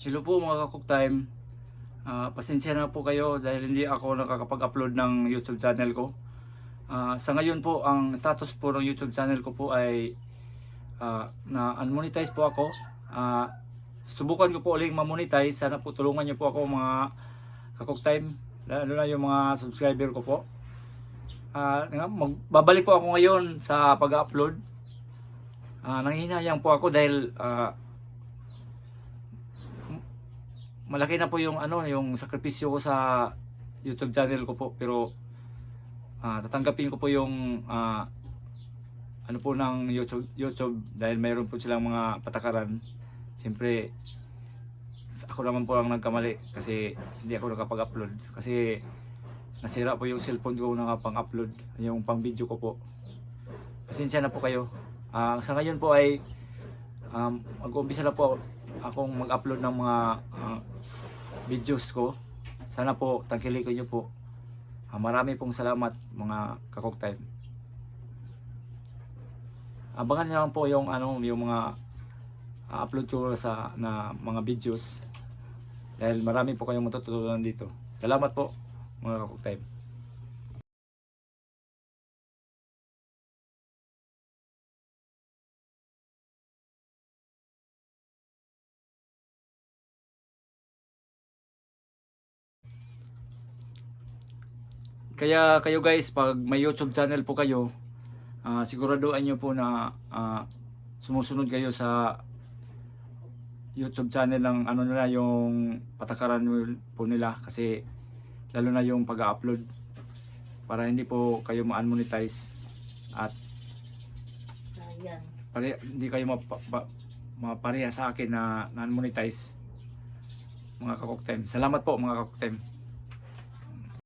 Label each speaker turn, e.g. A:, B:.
A: Hello po mga Cook Time. Ah, pasensya na po kayo dahil hindi ako nakakapag-upload ng YouTube channel ko. Ah, sa ngayon po, ang status po ng YouTube channel ko po ay ah, na unmonetize po ako. Ah, subukan ko po uling ma-monetize. Sana po tulungan niyo po ako mga Cook Time. Lalo na yung mga subscriber ko po. Nga, magbabalik po ako ngayon sa pag-upload. Ah, nanghihinayang po ako dahil ah, malaki na po yung ano yung sakripisyo ko sa YouTube channel ko po pero ah, tatanggapin ko po yung ah, ano po ng YouTube YouTube dahil mayroon po silang mga patakaran. Siyempre ako naman po ang nagkamali kasi hindi ako nakapag-upload kasi nasira po yung cellphone ko na pang-upload yung pang-video ko po. Pasensya na po kayo. Ah, sa ngayon po ay um, mag-umpisa na po akong mag-upload ng mga ah, videos ko. Sana po tangkilikin nyo po. Ah, marami pong salamat mga kakok time. Abangan nyo lang po yung ano yung mga ah, upload ko sa na mga videos dahil marami po kayong matututunan dito. Salamat po mga kakok time. Kaya kayo guys, pag may YouTube channel po kayo, ah, siguraduhan nyo po na ah, sumusunod kayo sa YouTube channel ng ano nila yung patakaran po nila kasi lalo na yung pag-upload para hindi po kayo ma-monetize at
B: Sayang.
A: pare, hindi kayo mapa, pa- mapareha sa akin na non-monetize mga kakok time. Salamat po mga kakok time.